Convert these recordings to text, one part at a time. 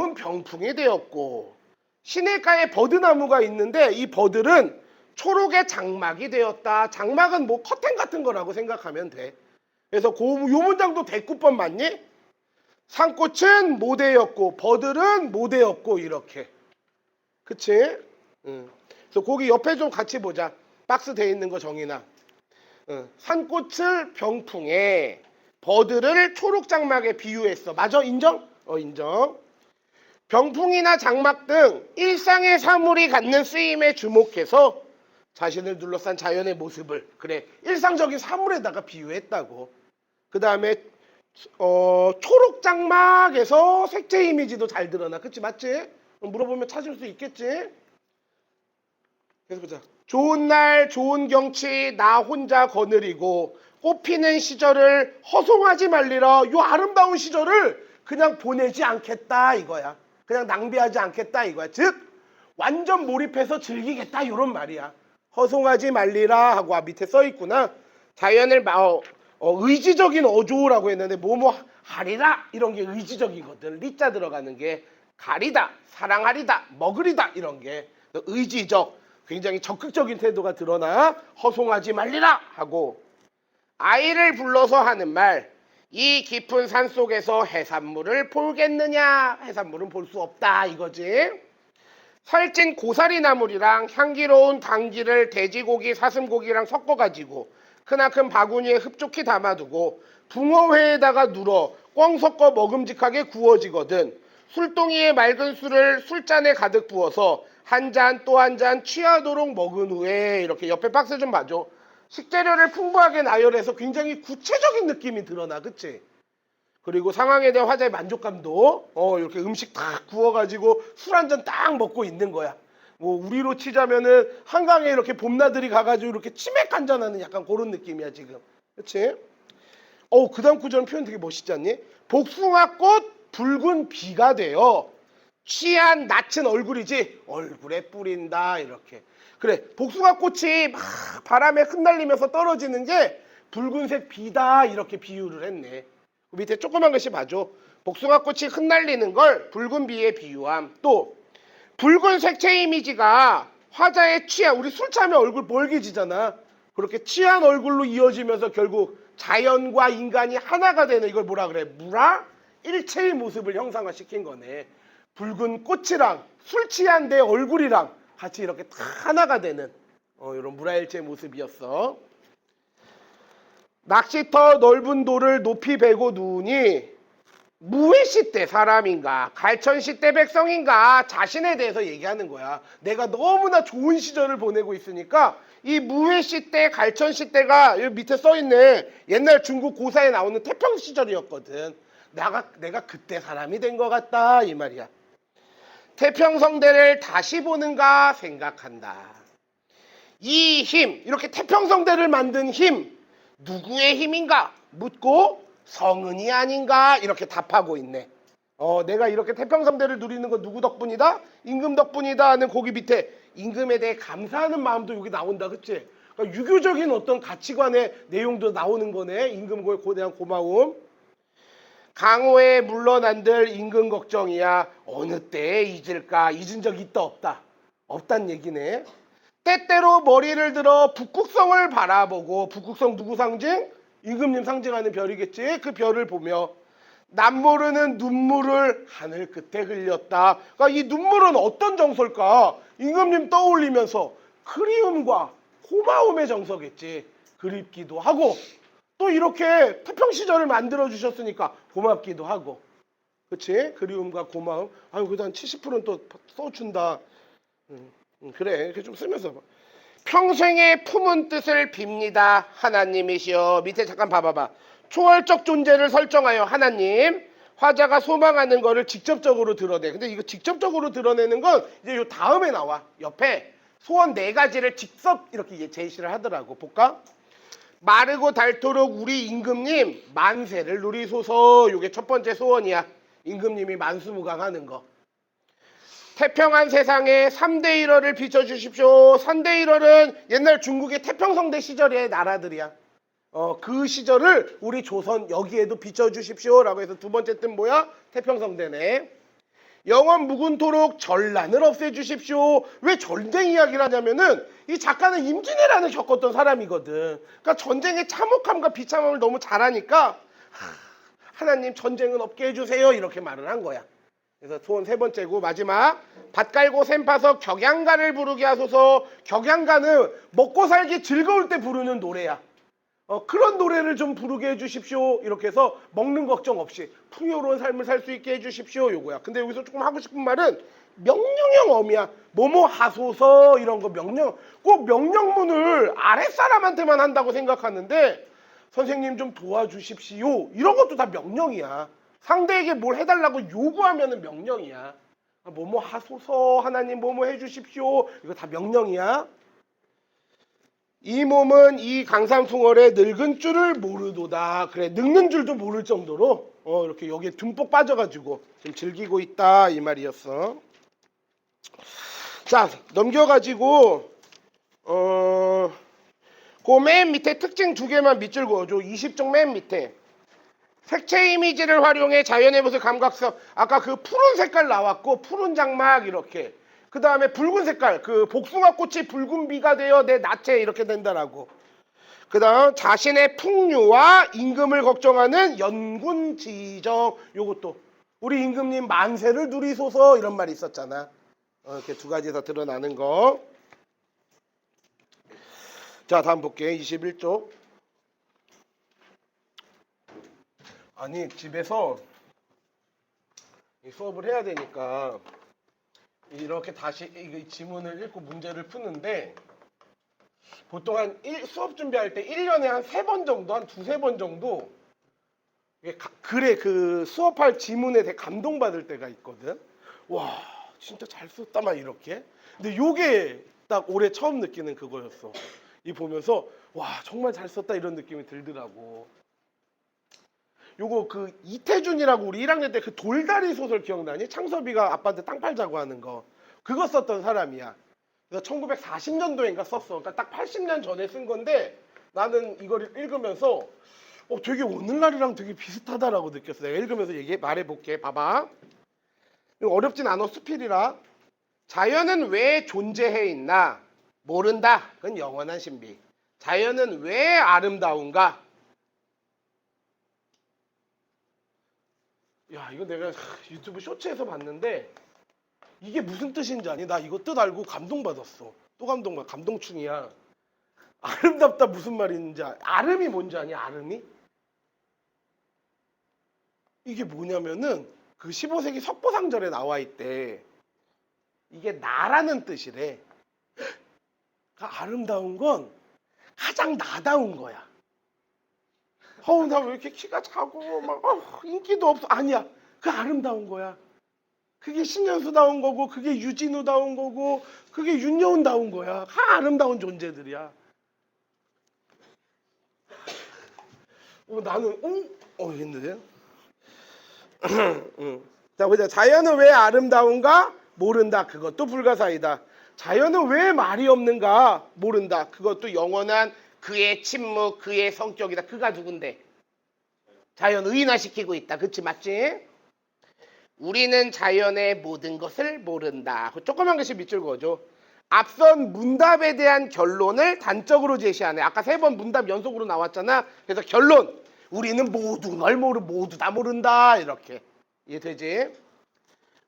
고운 병풍이 되었고 시내가에 버드나무가 있는데 이 버들은 초록의 장막이 되었다. 장막은 뭐 커튼 같은 거라고 생각하면 돼. 그래서 고, 요 문장도 대꾸법 맞니? 산꽃은 모대였고 버들은 모대였고 이렇게. 그치? 응. 그래서 거기 옆에 좀 같이 보자. 박스 돼 있는 거 정의나. 응. 산꽃을 병풍에 버들을 초록 장막에 비유했어. 맞아? 인정? 어 인정. 병풍이나 장막 등 일상의 사물이 갖는 쓰임에 주목해서 자신을 둘러싼 자연의 모습을 그래 일상적인 사물에다가 비유했다고. 그 다음에 어, 초록 장막에서 색채 이미지도 잘 드러나. 그치 맞지? 물어보면 찾을 수 있겠지? 계속 보자. 좋은 날, 좋은 경치, 나 혼자 거느리고 꽃피는 시절을 허송하지 말리라. 요 아름다운 시절을 그냥 보내지 않겠다 이거야. 그냥 낭비하지 않겠다 이거야. 즉 완전 몰입해서 즐기겠다 이런 말이야. 허송하지 말리라 하고 아, 밑에 써 있구나. 자연을 마, 어, 어, 의지적인 어조라고 했는데 뭐뭐 하리라 이런 게 의지적이거든. 리자 들어가는 게 가리다, 사랑하리다, 먹으리다 이런 게 의지적, 굉장히 적극적인 태도가 드러나 허송하지 말리라 하고 아이를 불러서 하는 말. 이 깊은 산 속에서 해산물을 볼겠느냐? 해산물은 볼 수 없다 이거지. 살찐 고사리 나물이랑 향기로운 당귀를 돼지고기, 사슴고기랑 섞어가지고 크나큰 바구니에 흡족히 담아두고 붕어회에다가 눌어 꽝 섞어 먹음직하게 구워지거든. 술동이에 맑은 술을 술잔에 가득 부어서 한 잔 또 한 잔 취하도록 먹은 후에 이렇게 옆에 박스 좀 봐줘. 식재료를 풍부하게 나열해서 굉장히 구체적인 느낌이 드러나, 그치? 그리고 상황에 대한 화자의 만족감도 어 이렇게 음식 딱 구워가지고 술 한 잔 딱 먹고 있는 거야. 뭐 우리로 치자면은 한강에 이렇게 봄나들이 가가지고 이렇게 치맥 한잔하는 약간 그런 느낌이야 지금. 그렇지? 어 그다음 구절은 표현 되게 멋있지 않니? 복숭아꽃 붉은 비가 되어 취한 낯은 얼굴이지 얼굴에 뿌린다 이렇게. 그래 복숭아 꽃이 막 바람에 흩날리면서 떨어지는 게 붉은색 비다 이렇게 비유를 했네. 그 밑에 조그만 글씨 봐줘. 복숭아 꽃이 흩날리는 걸 붉은 비에 비유함. 또 붉은 색채 이미지가 화자의 취한 우리 술 취하면 얼굴 벌게지잖아. 그렇게 취한 얼굴로 이어지면서 결국 자연과 인간이 하나가 되는 이걸 뭐라 그래? 무라 일체의 모습을 형상화시킨 거네. 붉은 꽃이랑 술 취한 내 얼굴이랑 같이 이렇게 다 하나가 되는 어, 이런 무라일체의 모습이었어. 낚시터 넓은 돌을 높이 베고 누우니 무해시 때 사람인가 갈천시 때 백성인가 자신에 대해서 얘기하는 거야. 내가 너무나 좋은 시절을 보내고 있으니까 이 무해시 때 갈천시 때가 여기 밑에 써 있네. 옛날 중국 고사에 나오는 태평 시절이었거든. 내가 내가 그때 사람이 된 것 같다 이 말이야. 태평성대를 다시 보는가 생각한다. 이 힘, 이렇게 태평성대를 만든 힘, 누구의 힘인가 묻고 성은이 아닌가 이렇게 답하고 있네. 어, 내가 이렇게 태평성대를 누리는 건 누구 덕분이다? 임금 덕분이다 하는 거기 밑에 임금에 대해 감사하는 마음도 여기 나온다, 그치? 그러니까 유교적인 어떤 가치관의 내용도 나오는 거네. 임금고에 대한 고마움. 강호에 물러난들 임금 걱정이야. 어느 때에 잊을까? 잊은 적 있다 없다. 없단 얘기네. 때때로 머리를 들어 북극성을 바라보고 북극성 누구 상징? 임금님 상징하는 별이겠지. 그 별을 보며 남모르는 눈물을 하늘 끝에 흘렸다. 그러니까 이 눈물은 어떤 정서일까? 임금님 떠올리면서 그리움과 고마움의 정서겠지. 그립기도 하고 또 이렇게 태평 시절을 만들어 주셨으니까 고맙기도 하고. 그치? 그리움과 고마움. 아유, 그다음 70%는 또 써준다. 음, 음, 그래. 이렇게 좀 쓰면서 봐. 평생의 품은 뜻을 빕니다. 하나님이시여. 밑에 잠깐 봐봐봐. 초월적 존재를 설정하여 하나님. 화자가 소망하는 거를 직접적으로 드러내. 근데 이거 직접적으로 드러내는 건 이제 요 다음에 나와. 옆에 소원 네 가지를 직접 이렇게 제시를 하더라고. 볼까? 마르고 닳도록 우리 임금님 만세를 누리소서. 요게 첫 번째 소원이야. 임금님이 만수무강하는 거. 태평한 세상에 3대 1월을 비춰주십시오. 3대 1월은 옛날 중국의 태평성대 시절의 나라들이야. 어, 그 시절을 우리 조선 여기에도 비춰주십시오. 라고 해서 두 번째 뜻 뭐야? 태평성대네. 영원 묵은토록 전란을 없애주십시오. 왜 전쟁 이야기를 하냐면은 이 작가는 임진왜란을 겪었던 사람이거든. 그러니까 전쟁의 참혹함과 비참함을 너무 잘하니까 하, 하나님 전쟁은 없게 해주세요 이렇게 말을 한 거야. 그래서 소원 세 번째고 마지막 밭 깔고 샘 파서 격양가를 부르게 하소서. 격양가는 먹고 살기 즐거울 때 부르는 노래야. 어, 그런 노래를 좀 부르게 해주십시오. 이렇게 해서 먹는 걱정 없이 풍요로운 삶을 살 수 있게 해주십시오. 요거야. 근데 여기서 조금 하고 싶은 말은 명령형 어미야. 뭐뭐 하소서 이런 거 명령. 꼭 명령문을 아랫사람한테만 한다고 생각하는데 선생님 좀 도와주십시오. 이런 것도 다 명령이야. 상대에게 뭘 해달라고 요구하면은 명령이야. 아, 뭐뭐 하소서 하나님 뭐뭐 해주십시오. 이거 다 명령이야. 이 몸은 이 강산풍월에 늙은 줄을 모르도다. 그래 늙는 줄도 모를 정도로 어, 이렇게 여기에 듬뿍 빠져가지고 지금 즐기고 있다 이 말이었어. 자 넘겨가지고 어, 그 맨 밑에 특징 두 개만 밑줄 그어줘. 20쪽 맨 밑에 색채 이미지를 활용해 자연의 모습 감각성. 아까 그 푸른 색깔 나왔고 푸른 장막 이렇게. 그 다음에 붉은 색깔. 그 복숭아 꽃이 붉은 비가 되어 내 나체 이렇게 된다라고. 그 다음 자신의 풍류와 임금을 걱정하는 연군 지정. 요것도 우리 임금님 만세를 누리소서 이런 말이 있었잖아. 어, 이렇게 두 가지에서 드러나는 거. 자 다음 볼게 21쪽. 아니 집에서 이 수업을 해야 되니까 이렇게 다시 이 지문을 읽고 문제를 푸는데 보통 한 일- 수업 준비할 때 1년에 한 세 번 정도 한 두세 번 정도 글에 그 수업할 지문에 되게 감동받을 때가 있거든. 와 진짜 잘 썼다 막 이렇게. 근데 요게 딱 올해 처음 느끼는 그거였어. 이 보면서 와 정말 잘 썼다 이런 느낌이 들더라고 요거 그 이태준이라고 우리 1학년 때 그 돌다리 소설 기억나니? 창섭이가 아빠한테 땅 팔자고 하는 거. 그거 썼던 사람이야. 그래서 1940년도인가 썼어. 그러니까 딱 80년 전에 쓴 건데 나는 이걸 읽으면서 어, 되게 오늘날이랑 되게 비슷하다라고 느꼈어. 내가 읽으면서 얘기 말해 볼게. 봐봐. 어렵진 않아. 수필이라. 자연은 왜 존재해 있나? 모른다. 그건 영원한 신비. 자연은 왜 아름다운가? 야 이거 내가 유튜브 쇼츠에서 봤는데 이게 무슨 뜻인지 아니? 나 이거 뜻 알고 감동받았어. 또 감동받 감동충이야. 아름답다 무슨 말인지 알- 아름이 뭔지 아니? 아름이? 이게 뭐냐면은 그 15세기 석보상절에 나와 있대. 이게 나라는 뜻이래. 그러니까 아름다운 건 가장 나다운 거야. 어우 나 왜 이렇게 키가 작고 막 어, 인기도 없어. 아니야. 그 아름다운 거야. 그게 신현수다운 거고 그게 유진우다운 거고 그게 윤여운다운 거야. 다 아름다운 존재들이야. 어, 나는 어? 어 했는데? 응. 자 보자. 자연은 왜 아름다운가? 모른다. 그것도 불가사이다. 자연은 왜 말이 없는가? 모른다. 그것도 영원한 그의 침묵 그의 성격이다. 그가 누군데? 자연 의인화시키고 있다. 그치 맞지? 우리는 자연의 모든 것을 모른다. 그 조그만 것이 밑줄 그어줘. 앞선 문답에 대한 결론을 단적으로 제시하네. 아까 세 번 문답 연속으로 나왔잖아. 그래서 결론. 우리는 모든 걸 모르 모두 다 모른다. 이렇게. 이해되지?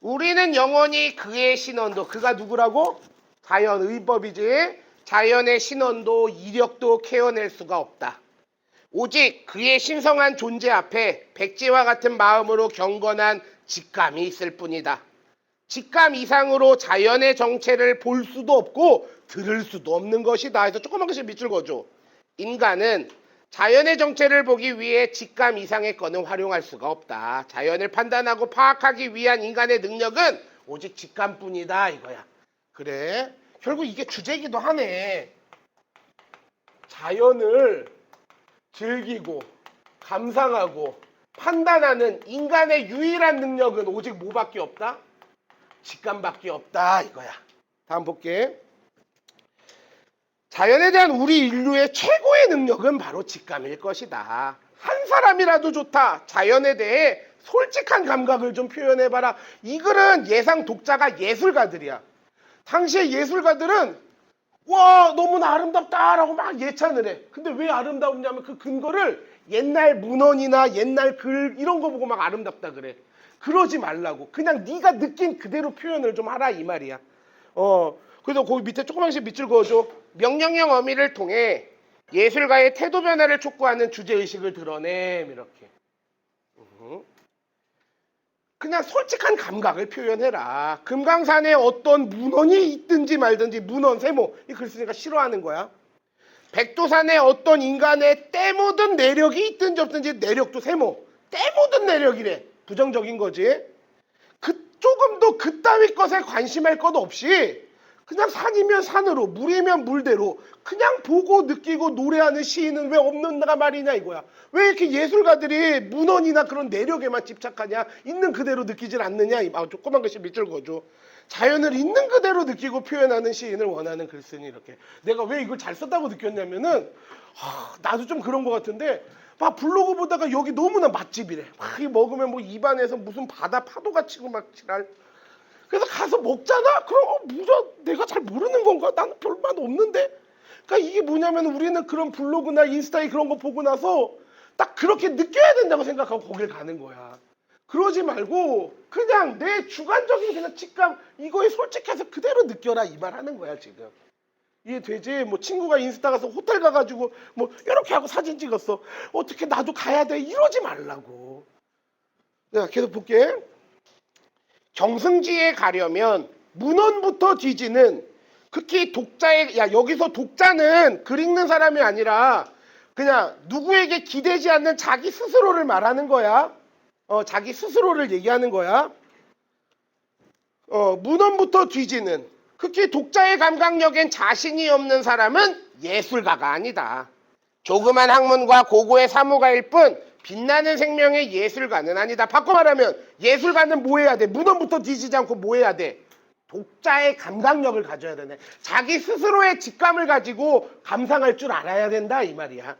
우리는 영원히 그의 신원도 그가 누구라고? 자연의법이지 자연의 신원도 이력도 케어낼 수가 없다. 오직 그의 신성한 존재 앞에 백지와 같은 마음으로 경건한 직감이 있을 뿐이다. 직감 이상으로 자연의 정체를 볼 수도 없고 들을 수도 없는 것이다. 해서 조그만 것이 밑줄 그어줘. 인간은 자연의 정체를 보기 위해 직감 이상의 건을 활용할 수가 없다. 자연을 판단하고 파악하기 위한 인간의 능력은 오직 직감뿐이다 이거야. 그래. 결국 이게 주제이기도 하네. 자연을 즐기고 감상하고 판단하는 인간의 유일한 능력은 오직 뭐밖에 없다? 직감밖에 없다 이거야. 다음 볼게. 자연에 대한 우리 인류의 최고의 능력은 바로 직감일 것이다. 한 사람이라도 좋다. 자연에 대해 솔직한 감각을 좀 표현해봐라. 이 글은 예상 독자가 예술가들이야. 당시의 예술가들은 와 너무나 아름답다라고 막 예찬을 해. 근데 왜 아름다웠냐면 그 근거를 옛날 문헌이나 옛날 글 이런 거 보고 막 아름답다 그래. 그러지 말라고. 그냥 네가 느낀 그대로 표현을 좀 하라 이 말이야. 어 그래서 거기 밑에 조그만씩 밑줄 그어줘. 명령형 어미를 통해 예술가의 태도 변화를 촉구하는 주제 의식을 드러냄 이렇게. 음. 그냥 솔직한 감각을 표현해라. 금강산에 어떤 문헌이 있든지 말든지 문헌 세모 이 글 쓰니까 싫어하는 거야. 백두산에 어떤 인간의 때 묻은 내력이 있든지 없든지 내력도 세모 때 묻은 내력이래. 부정적인 거지. 그 조금도 그따위 것에 관심할 것 없이 그냥 산이면 산으로 물이면 물대로 그냥 보고 느끼고 노래하는 시인은 왜 없는가 말이냐 이거야. 왜 이렇게 예술가들이 문헌이나 그런 내력에만 집착하냐? 있는 그대로 느끼질 않느냐? 이- 아, 조그만 글씨 밑줄 그어줘. 자연을 있는 그대로 느끼고 표현하는 시인을 원하는 글쓴이 이렇게. 내가 왜 이걸 잘 썼다고 느꼈냐면은 하, 나도 좀 그런 것 같은데 막 블로그 보다가 여기 너무나 맛집이래. 막이 먹으면 뭐 입안에서 무슨 바다 파도가 치고 막 지랄. 그래서 가서 먹잖아. 그럼 어, 무저 내가 잘 모르는 건가? 나는 별맛 없는데. 그러니까 이게 뭐냐면 우리는 그런 블로그나 인스타에 그런 거 보고 나서 딱 그렇게 느껴야 된다고 생각하고 거길 가는 거야. 그러지 말고 그냥 내 주관적인 그냥 직감 이거에 솔직해서 그대로 느껴라 이 말 하는 거야 지금. 이해되지? 뭐 친구가 인스타 가서 호텔 가가지고 뭐 이렇게 하고 사진 찍었어. 어떻게 나도 가야 돼? 이러지 말라고. 내가 계속 볼게. 정승지에 가려면 문헌부터 뒤지는 특히 독자의 야 여기서 독자는 글 읽는 사람이 아니라 그냥 누구에게 기대지 않는 자기 스스로를 말하는 거야. 어 자기 스스로를 얘기하는 거야. 어 문헌부터 뒤지는 특히 독자의 감각력엔 자신이 없는 사람은 예술가가 아니다. 조그만 학문과 고고의 사무가일 뿐 빛나는 생명의 예술가는 아니다. 바꿔 말하면 예술가는 뭐 해야 돼? 문헌부터 뒤지지 않고 뭐 해야 돼? 독자의 감각력을 가져야 되네. 자기 스스로의 직감을 가지고 감상할 줄 알아야 된다 이 말이야.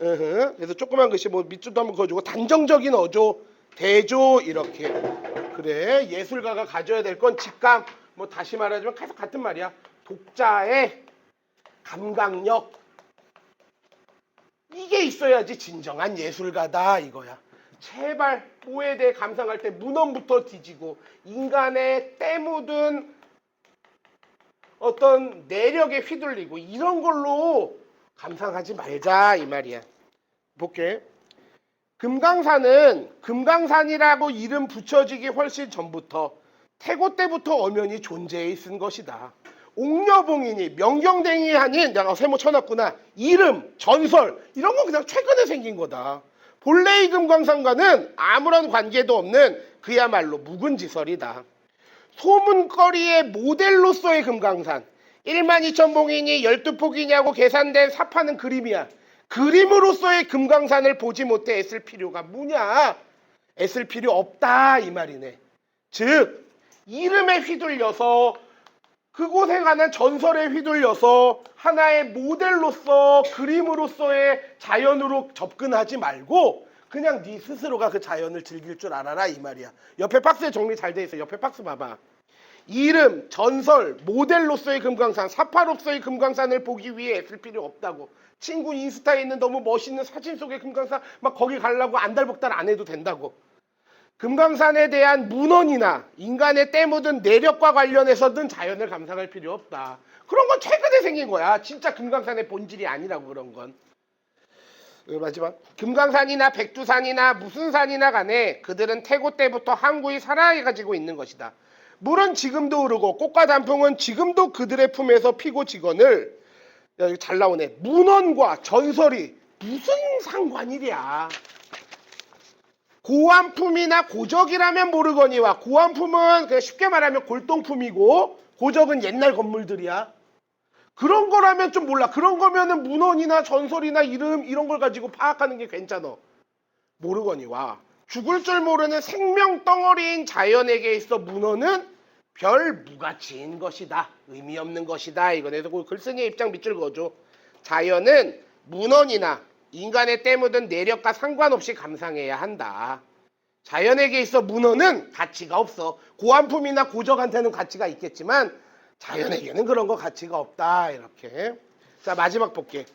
으흐. 그래서 조그만 글씨 뭐 밑줄도 한번 그어주고 단정적인 어조, 대조 이렇게. 그래 예술가가 가져야 될 건 직감. 뭐 다시 말하자면 계속 같은 말이야. 독자의 감각력. 이게 있어야지 진정한 예술가다 이거야. 제발 뭐에 대해 감상할 때 문헌부터 뒤지고 인간의 때 묻은 어떤 내력에 휘둘리고 이런 걸로 감상하지 말자 이 말이야. 볼게. 금강산은 금강산이라고 이름 붙여지기 훨씬 전부터 태고 때부터 엄연히 존재해 있은 것이다. 옥녀봉이니 명경댕이 아닌 내가 세모 쳐놨구나 이름 전설 이런 건 그냥 최근에 생긴 거다. 본래의 금강산과는 아무런 관계도 없는 그야말로 묵은지설이다. 소문거리의 모델로서의 금강산 1만 2천 봉이니 12폭이냐고 계산된 삽하는 그림이야. 그림으로서의 금강산을 보지 못해 애쓸 필요가 뭐냐? 애쓸 필요 없다 이 말이네. 즉 이름에 휘둘려서 그곳에 관한 전설에 휘둘려서 하나의 모델로서 그림으로서의 자연으로 접근하지 말고 그냥 네 스스로가 그 자연을 즐길 줄 알아라 이 말이야. 옆에 박스에 정리 잘 돼 있어. 옆에 박스 봐봐. 이름, 전설, 모델로서의 금강산, 사파로서의 금강산을 보기 위해 애쓸 필요 없다고. 친구 인스타에 있는 너무 멋있는 사진 속의 금강산 막 거기 가려고 안달복달 안 해도 된다고. 금강산에 대한 문헌이나 인간의 때 묻은 내력과 관련해서든 자연을 감상할 필요 없다. 그런 건 최근에 생긴 거야. 진짜 금강산의 본질이 아니라고 그런 건. 그리고 마지막 금강산이나 백두산이나 무슨 산이나 간에 그들은 태고 때부터 항구히 살아가지고 있는 것이다. 물은 지금도 흐르고 꽃과 단풍은 지금도 그들의 품에서 피고 지거늘 야, 잘 나오네. 문헌과 전설이 무슨 상관이랴. 고안품이나 고적이라면 모르거니와 고안품은 그냥 쉽게 말하면 골동품이고 고적은 옛날 건물들이야. 그런 거라면 좀 몰라. 그런 거면은 문헌이나 전설이나 이름 이런 걸 가지고 파악하는 게 괜찮아. 모르거니와 죽을 줄 모르는 생명 덩어리인 자연에게 있어 문헌은 별 무가치인 것이다. 의미 없는 것이다. 이거 그래서 그 글쓴이의 입장 밑줄 그어줘. 자연은 문헌이나 인간의 때 묻은 내력과 상관없이 감상해야 한다. 자연에게 있어 문어는 가치가 없어. 고안품이나 고적한테는 가치가 있겠지만 자연에게는 그런 거 가치가 없다. 이렇게. 자, 마지막 볼게.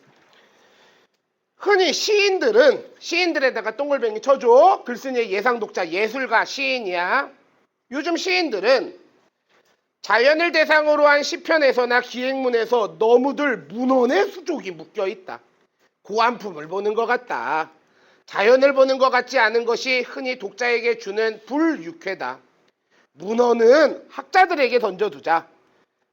흔히 시인들은 시인들에다가 동글뱅이 쳐줘. 글쓴이의 예상 독자 예술가 시인이야. 요즘 시인들은 자연을 대상으로 한 시편에서나 기행문에서 너무들 문헌의 수족이 묶여 있다. 고안품을 보는 것 같다. 자연을 보는 것 같지 않은 것이 흔히 독자에게 주는 불유쾌다. 문헌은 학자들에게 던져두자.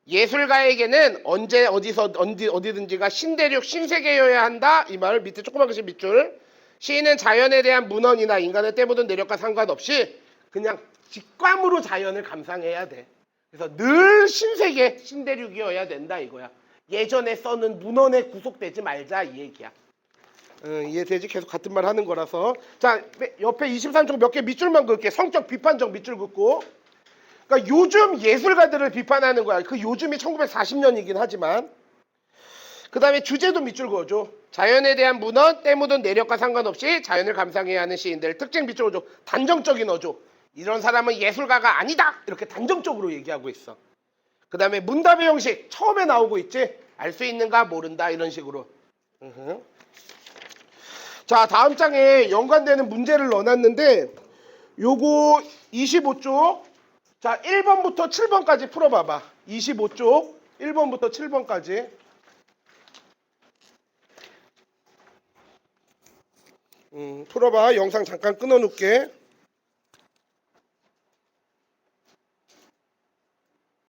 예술가에게는 언제 어디서 어디 어디든지가 신대륙 신세계여야 한다. 이 말을 밑에 글씨 밑줄. 시인은 자연에 대한 문헌이나 인간의 때묻은 내력과 상관없이 그냥 직감으로 자연을 감상해야 돼. 그래서 늘 신세계 신대륙이어야 된다 이거야. 예전에 써는 문헌에 구속되지 말자 이 얘기야. 응, 이해되지? 계속 같은 말 하는 거라서. 자, 옆에 23쪽 몇 개 밑줄만 그을게. 성적 비판적 밑줄 긋고. 그러니까 요즘 예술가들을 비판하는 거야. 그 요즘이 1940년이긴 하지만. 그 다음에 주제도 밑줄 그어줘. 자연에 대한 문헌, 때 묻은 내력과 상관없이 자연을 감상해야 하는 시인들. 특징 밑줄 그어줘. 단정적인 어조. 이런 사람은 예술가가 아니다. 이렇게 단정적으로 얘기하고 있어. 그 다음에 문답의 형식. 처음에 나오고 있지. 알 수 있는가 모른다. 이런 식으로. 자, 다음 장에 연관되는 문제를 넣어놨는데 요거 25쪽 자, 1번부터 7번까지 풀어봐봐. 25쪽 1번부터 7번까지 음, 풀어봐. 영상 잠깐 끊어놓을게.